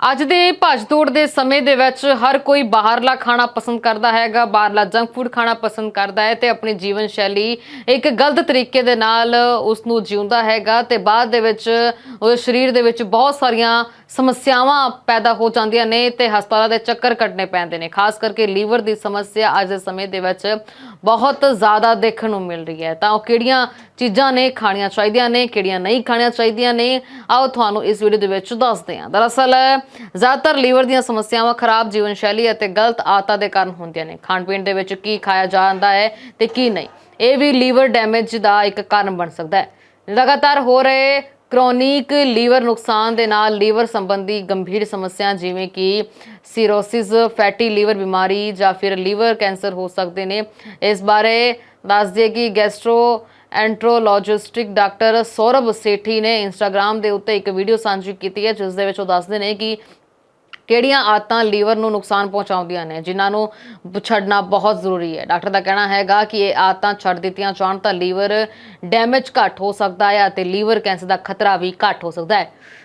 ਅੱਜ ਦੇ ਭੱਜ ਦੌੜ ਦੇ ਸਮੇਂ ਦੇ ਵਿੱਚ ਹਰ ਕੋਈ ਬਾਹਰਲਾ ਖਾਣਾ ਪਸੰਦ ਕਰਦਾ ਹੈਗਾ, ਬਾਹਰਲਾ ਜੰਕ ਫੂਡ ਖਾਣਾ ਪਸੰਦ ਕਰਦਾ ਹੈ ਤੇ ਆਪਣੀ ਜੀਵਨ ਸ਼ੈਲੀ ਇੱਕ ਗਲਤ ਤਰੀਕੇ ਦੇ ਨਾਲ ਉਸ ਨੂੰ ਜਿਉਂਦਾ ਹੈਗਾ ਤੇ ਬਾਅਦ ਦੇ ਵਿੱਚ ਉਹ ਸਰੀਰ ਦੇ ਵਿੱਚ ਬਹੁਤ ਸਾਰੀਆਂ ਸਮੱਸਿਆਵਾਂ ਪੈਦਾ ਹੋ ਜਾਂਦੀਆਂ ਨੇ ਤੇ ਹਸਪਤਾਲਾਂ ਦੇ ਚੱਕਰ ਕੱਟਣੇ ਪੈਂਦੇ ਨੇ। ਖਾਸ ਕਰਕੇ ਲੀਵਰ ਦੀ ਸਮੱਸਿਆ ਅੱਜ ਦੇ ਸਮੇਂ ਦੇ ਵਿੱਚ ਬਹੁਤ ਜ਼ਿਆਦਾ ਦੇਖਣ ਨੂੰ ਮਿਲ ਰਹੀ ਹੈ। ਤਾਂ ਉਹ ਕਿਹੜੀਆਂ ਚੀਜ਼ਾਂ ਨੇ ਖਾਣੀਆਂ ਚਾਹੀਦੀਆਂ ਨੇ, ਕਿਹੜੀਆਂ ਨਹੀਂ ਖਾਣੀਆਂ ਚਾਹੀਦੀਆਂ ਨੇ, ਆਓ ਤੁਹਾਨੂੰ ਇਸ ਵੀਡੀਓ ਦੇ ਵਿੱਚ ਦੱਸਦੇ ਹਾਂ। ਦਰਅਸਲ ਜ਼ਿਆਦਾਤਰ ਲੀਵਰ ਦੀਆਂ ਸਮੱਸਿਆਵਾਂ ਖਰਾਬ ਜੀਵਨ ਸ਼ੈਲੀ ਅਤੇ ਗਲਤ ਆਦਤਾਂ ਦੇ ਕਾਰਨ ਹੁੰਦੀਆਂ ਨੇ। ਖਾਣ ਪੀਣ ਦੇ ਵਿੱਚ ਕੀ ਖਾਇਆ ਜਾਂਦਾ ਹੈ ਤੇ ਕੀ ਨਹੀਂ, ਇਹ ਵੀ ਲੀਵਰ ਡੈਮੇਜ ਦਾ ਇੱਕ ਕਾਰਨ ਬਣ ਸਕਦਾ ਹੈ। ਲਗਾਤਾਰ ਹੋ ਰਹੇ ਕ੍ਰੋਨਿਕ ਲੀਵਰ ਨੁਕਸਾਨ ਦੇ ਨਾਲ ਲੀਵਰ ਸੰਬੰਧੀ ਗੰਭੀਰ ਸਮੱਸਿਆ ਜਿਵੇਂ ਕਿ ਸਿਰੋਸਿਸ, ਫੈਟੀ ਲੀਵਰ ਬਿਮਾਰੀ ਜਾਂ ਫਿਰ ਲੀਵਰ ਕੈਂਸਰ ਹੋ ਸਕਦੇ ਨੇ। ਇਸ ਬਾਰੇ ਦੱਸ ਦਈਏ ਕਿ gastroenterologist doctor Saurabh Sethi ਨੇ ਇੰਸਟਾਗ੍ਰam ਦੇ ਉੱਤੇ ਇੱਕ ਵੀਡੀਓ ਸਾਂਝੀ ਕੀਤੀ ਹੈ, ਜਿਸ ਦੇ ਵਿੱਚ ਉਹ ਦੱਸਦੇ ਨੇ ਕਿ ਕਿਹੜੀਆਂ ਆਦਤਾਂ ਲੀਵਰ ਨੂੰ ਨੁਕਸਾਨ ਪਹੁੰਚਾਉਂਦੀਆਂ ਨੇ, ਜਿਨ੍ਹਾਂ ਨੂੰ ਛੱਡਣਾ ਬਹੁਤ ਜ਼ਰੂਰੀ ਹੈ। ਡਾਕਟਰ ਦਾ ਕਹਿਣਾ ਹੈਗਾ ਕਿ ਇਹ ਆਦਤਾਂ ਛੱਡ ਦਿੱਤੀਆਂ ਜਾਣ ਤਾਂ ਲੀਵਰ ਡੈਮੇਜ ਘੱਟ ਹੋ ਸਕਦਾ ਹੈ ਅਤੇ ਲੀਵਰ ਕੈਂਸਰ ਦਾ ਖਤਰਾ ਵੀ ਘੱਟ ਹੋ ਸਕਦਾ ਹੈ।